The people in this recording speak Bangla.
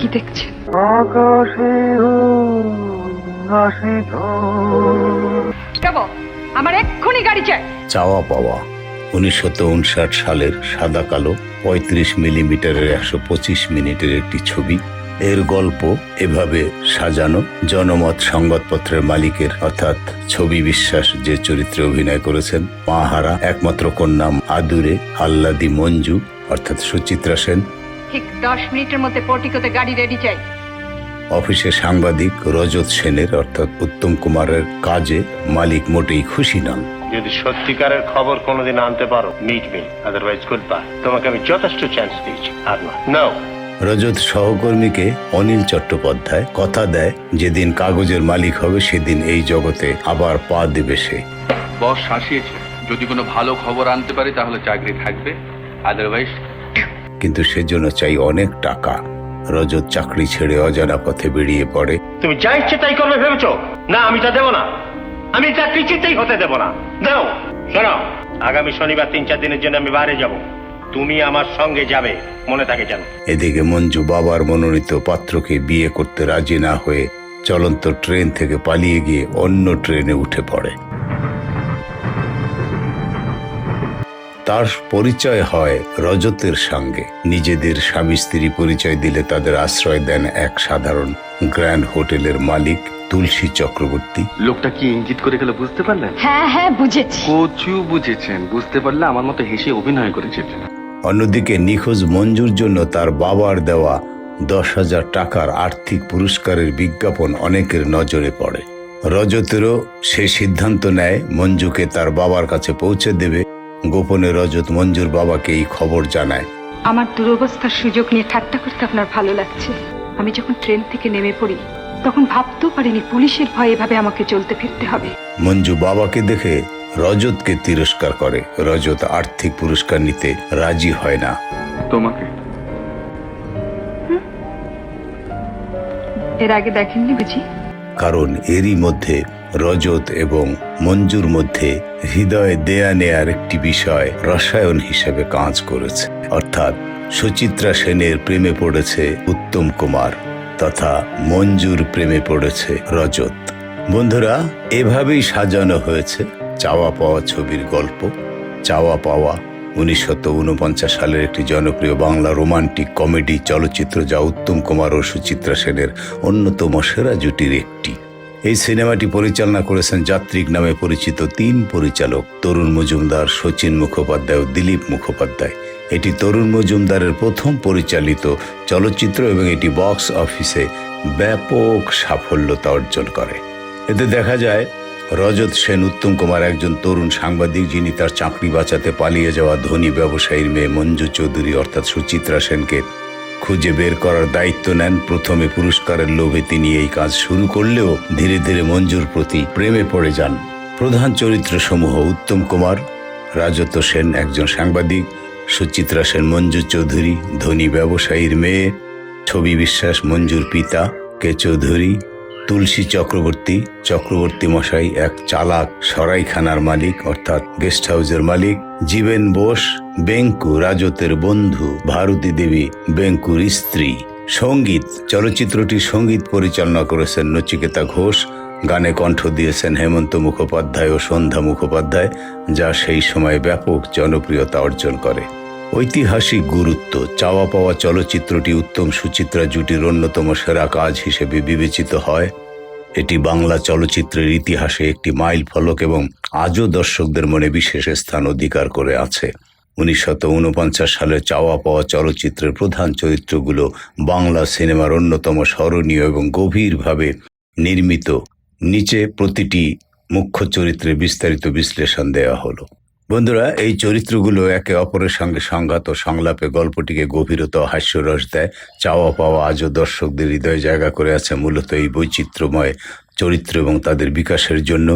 কি দেখছেন? আকাশে আমার এক্ষুনি গাড়ি চাই। চাওয়া পাওয়া উনিশশো উনষাট সালের সাদা কালো পঁয়ত্রিশ মিলিমিটারের একশো পঁচিশ মিনিটের একটি ছবি। এর গল্প এভাবে সাজানো। জনমত সংবাদপত্রের মালিকের অর্থাৎ ছবি বিশ্বাস যে চরিত্রে অভিনয় করেছেন মাহারা একমাত্র কন্যা আদুরে আল্লাদি মঞ্জু অর্থাৎ সুচিত্রা সেন ঠিক দশ মিনিটের মধ্যে পর্টিকোতে গাড়ি রেডি চাই। অফিসে সাংবাদিক রজত সেনের অর্থাৎ উত্তম কুমারের কাজে মালিক মোটেই খুশি নন। যদি সত্যিকারের খবর কোনোদিন আনতে পারো meet me otherwise good bye তোমাকে আমি যথেষ্ট চান্স দিয়েছি আর না নাও রজত সহকর্মীকে অনিল চট্টোপাধ্যায় কথা দেয় যেদিন কাগজের মালিক হবে সেদিন এই জগতে আবার পা দেবে সে। বস শাসিয়েছে যদি কোনো ভালো খবর আনতে পারি তাহলে চাকরি থাকবে। আদারওয়াইজ কিন্তু সেজন্য চাই অনেক টাকা। রজত চাকরি ছেড়ে অজানা পথে বেরিয়ে পড়ে। তুমি যা ইচ্ছে তাই করবে ভেবেছো? না আমি তা দেবো না। আমি তা কিছুতেই হতে দেবো না। দাও শোনো। আগামী শনিবার তিন চার দিনের জন্য আমি বাইরে যাব। তুমি আমার সঙ্গে যাবে মনে থাকে জানো এদিকে মঞ্জু বাবার মনোনীত পাত্রকে বিয়ে করতে রাজি না হয়ে চলন্ত ট্রেন থেকে পালিয়ে গিয়ে অন্য ট্রেনে উঠে পড়ে। তার পরিচয় হয় রজতের সঙ্গে। নিজেদের স্বামী স্ত্রী পরিচয় দিলে তাদের আশ্রয় দেন এক সাধারণ গ্র্যান্ড হোটেলের মালিক তুলসী চক্রবর্তী। লোকটা কি ইঙ্গিত করে গেল বুঝতে পারলেন? হ্যাঁ হ্যাঁ বুঝেছি। কচু বুঝেছেন। বুঝতে পারলে আমার মতো হেসে অভিনয় করেছেন। অন্যদিকে নিখোঁজ মঞ্জুর জন্য তার বাবার দেওয়া দশ হাজার টাকার আর্থিক পুরস্কারের বিজ্ঞাপন অনেকের নজরে পড়ে। রজতেরও সে সিদ্ধান্ত নেয় মঞ্জুকে তার বাবার কাছে পৌঁছে দেবে। গোপনে রজত মঞ্জুর বাবাকে এই খবর জানায়। আমার দুরবস্থার সুযোগ নিয়ে ঠাট্টা করতে আপনার ভালো লাগছে। আমি যখন ট্রেন থেকে নেমে পড়ি তখন ভাবতেও পারিনি পুলিশের ভয়ে এভাবে আমাকে চলতে ফিরতে হবে। মঞ্জু বাবাকে দেখে রজতকে তিরস্কার করে। রজত আর্থিক পুরস্কার নিতে রাজি হয় না। তোমাকে? এর আগে দেখেননি বুঝি? কারণ এরই মধ্যে রজত এবং মঞ্জুর মধ্যে হৃদয় দেয়া নেয়ার একটি বিষয় রসায়ন হিসেবে কাজ করেছে। অর্থাৎ সুচিত্রা সেনের প্রেমে পড়েছে উত্তম কুমার তথা মঞ্জুর প্রেমে পড়েছে রজত। বন্ধুরা, এভাবেই সাজানো হয়েছে চাওয়া পাওয়া ছবির গল্প। চাওয়া পাওয়া উনিশশো উনপঞ্চাশ সালের একটি জনপ্রিয় বাংলা রোমান্টিক কমেডি চলচ্চিত্র যা উত্তম কুমার ও সুচিত্রা সেনের অন্যতম সেরা জুটির একটি। এই সিনেমাটি পরিচালনা করেছেন যাত্রিক নামে পরিচিত তিন পরিচালক, তরুণ মজুমদার, সচিন মুখোপাধ্যায় ও দিলীপ মুখোপাধ্যায়। এটি তরুণ মজুমদারের প্রথম পরিচালিত চলচ্চিত্র এবং এটি বক্স অফিসে ব্যাপক সাফল্যতা অর্জন করে। এতে দেখা যায়, রজত সেন উত্তম কুমার একজন তরুণ সাংবাদিক যিনি তার চাকরি বাঁচাতে পালিয়ে যাওয়া ধনী ব্যবসায়ীর মেয়ে মঞ্জু চৌধুরী অর্থাৎ সুচিত্রা সেনকে খুঁজে বের করার দায়িত্ব নেন। প্রথমে পুরস্কারের লোভে তিনি এই কাজ শুরু করলেও ধীরে ধীরে মঞ্জুর প্রতি প্রেমে পড়ে যান। প্রধান চরিত্র সমূহ উত্তম কুমার, রাজত্ব সেন একজন সাংবাদিক, সুচিত্রা সেন মঞ্জু চৌধুরী, ধনী ব্যবসায়ীর মেয়ে, ছবি বিশ্বাস মঞ্জুর পিতা কে চৌধুরী তুলসী চক্রবর্তী চক্রবর্তী মশাই এক চালাক সরাইখানার মালিক, অর্থাৎ গেস্ট হাউসের মালিক, জীবেন বোস, বেঙ্কু রাজতের বন্ধু, ভারতী দেবী, বেঙ্কুর স্ত্রী। সংগীত, চলচ্চিত্রটি সংগীত পরিচালনা করেছেন নচিকেতা ঘোষ, গানে কণ্ঠ দিয়েছেন হেমন্ত মুখোপাধ্যায় ও সন্ধ্যা মুখোপাধ্যায়, যা সেই সময় ব্যাপক জনপ্রিয়তা অর্জন করে। ঐতিহাসিক গুরুত্ব চাওয়া পাওয়া চলচ্চিত্রটি উত্তম সুচিত্রা জুটির অন্যতম সেরা কাজ হিসেবে বিবেচিত হয়। এটি বাংলা চলচ্চিত্রের ইতিহাসে একটি মাইল ফলক এবং আজও দর্শকদের মনে বিশেষ স্থান অধিকার করে আছে। উনিশশো উনপঞ্চাশ সালে চাওয়া পাওয়া চলচ্চিত্রের প্রধান চরিত্রগুলো বাংলা সিনেমার অন্যতম স্মরণীয় এবং গভীরভাবে নির্মিত। নিচে প্রতিটি মুখ্য চরিত্রে বিস্তারিত বিশ্লেষণ দেওয়া হলো। বন্ধুরা, এই চরিত্রগুলো একে অপরের সঙ্গে সংঘাত ও সংলাপে গল্পটিকে গভীরতা হাস্যরস দেয়। চাওয়া পাওয়া আজও দর্শকদের হৃদয় জায়গা করে আছে মূলত এই বৈচিত্র্যময় চরিত্র এবং তাদের বিকাশের জন্য।